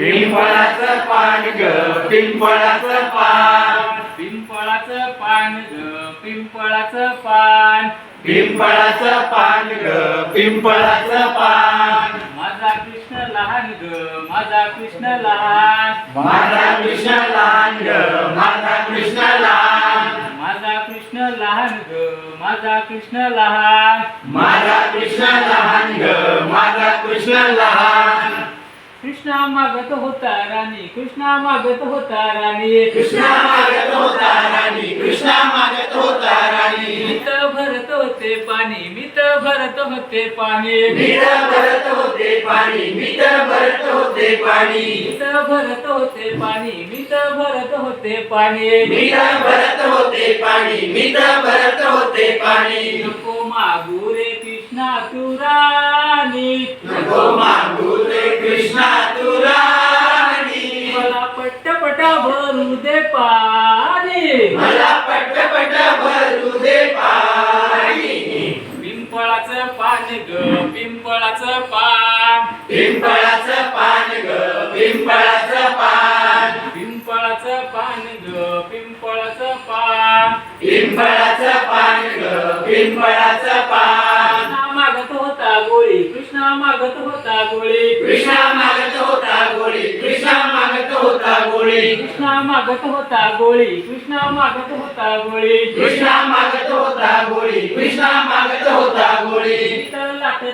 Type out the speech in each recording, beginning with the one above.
पिंपळाचं पान ग पिंपळाचं पान. पिंपळाचं पान ग पिंपळाचं पान. पिंपळाचं पान ग पिंपळाचं पान. माझा कृष्ण लहान ग माझा कृष्ण लहान. माझा कृष्ण लहान ग माझा कृष्ण लहान. माझा कृष्ण लहान ग माझा कृष्ण लहान. माझा कृष्ण लहान ग माझा कृष्ण लहान. कृष्णा मागत होता राणी कृष्णा मागत होता राणी. कृष्णा मागत होता राणी कृष्णा मागत होता राणी. मित भरत होते पाणी मित भरत होते पाणी. मीठ भरत होते पाणी मीठ भरत होते पाणी. मित भरत होते पाणी मित भरत होते पाणी. मीठ भरत होते पाणी मीठ भरत होते पाणी. नको मागू रे कृष्णा तू राणी. नको मागू पिंपळाचं पान. पिंपळाचं पान ग पिंपळाचं पान. पिंपळाचं पान ग पिंपळाचं पान. पिंपळाचं पान ग पिंपळाचं पान. मागत होता गोळी कृष्णा मागत होता गोळी. कृष्णा मागत होता गोळी कृष्णा मागत होता गोळी. कृष्णा मागत होता गोळी कृष्णा मागत होता गोळी. कृष्णा मागत होता गोळी.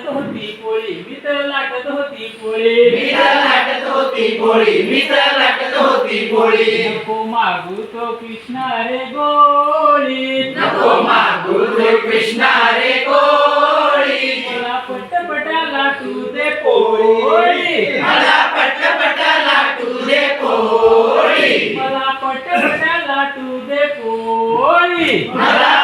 लाटत होती पोळी मी तर लाटत होती पोळी. मी तर लाटत होती गोळी मी तर लाटत होती गोळी नको मागू तो कृष्णा रे गोळी. नको मागू रे कृष्णा रे गोळी. मला पटपटा लाटू दे पोळी. मला पटपट लाटू दे पोळी. मला पटपटा लाटू दे पोळी. मला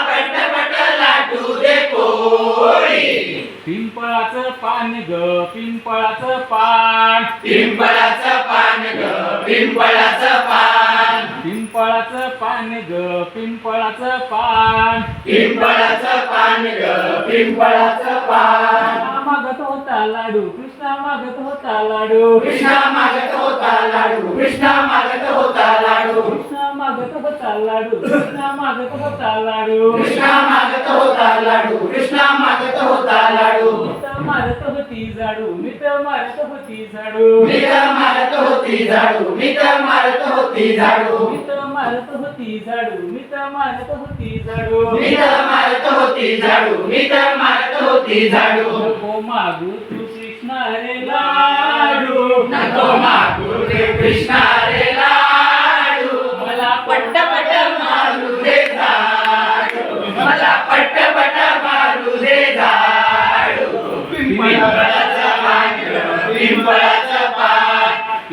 पिंपळाचं पान ग पिंपळाचं पान. पिंपळाचं पान ग पिंपळाचं पान. पिंपळाचं पान ग पिंपळाचं पान. पिंपळाचं पान ग पिंपळाचं पान. मागत होता लाडू कृष्णा मागत होता लाडू. कृष्णा मागत होता लाडू कृष्णा मागत होता लाडू. कृष्णा मागत होता लाडू कृष्णा मागत होता लाडू. कृष्णा मागत होता लाडू. कृष्णा मागत होता लाडू. मित मारत होती झाडू. मित मारत होती झाडू. मी तर मारत होती झाडू. मी तर मारत होती झाडू. मित मारत होती झाडू. मित मारत होती झाडू. मी तर मारत होती झाडू. मी तर मारत होती झाडू. नको मागू तू कृष्णा रे लाडू. नको मागू रे कृष्णा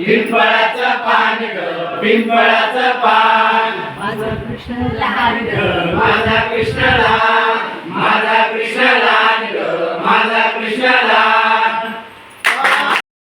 पिंपळाचं पान ग पिंपळाचं पान. माझा कृष्ण लहान ग. माझा कृष्ण लहान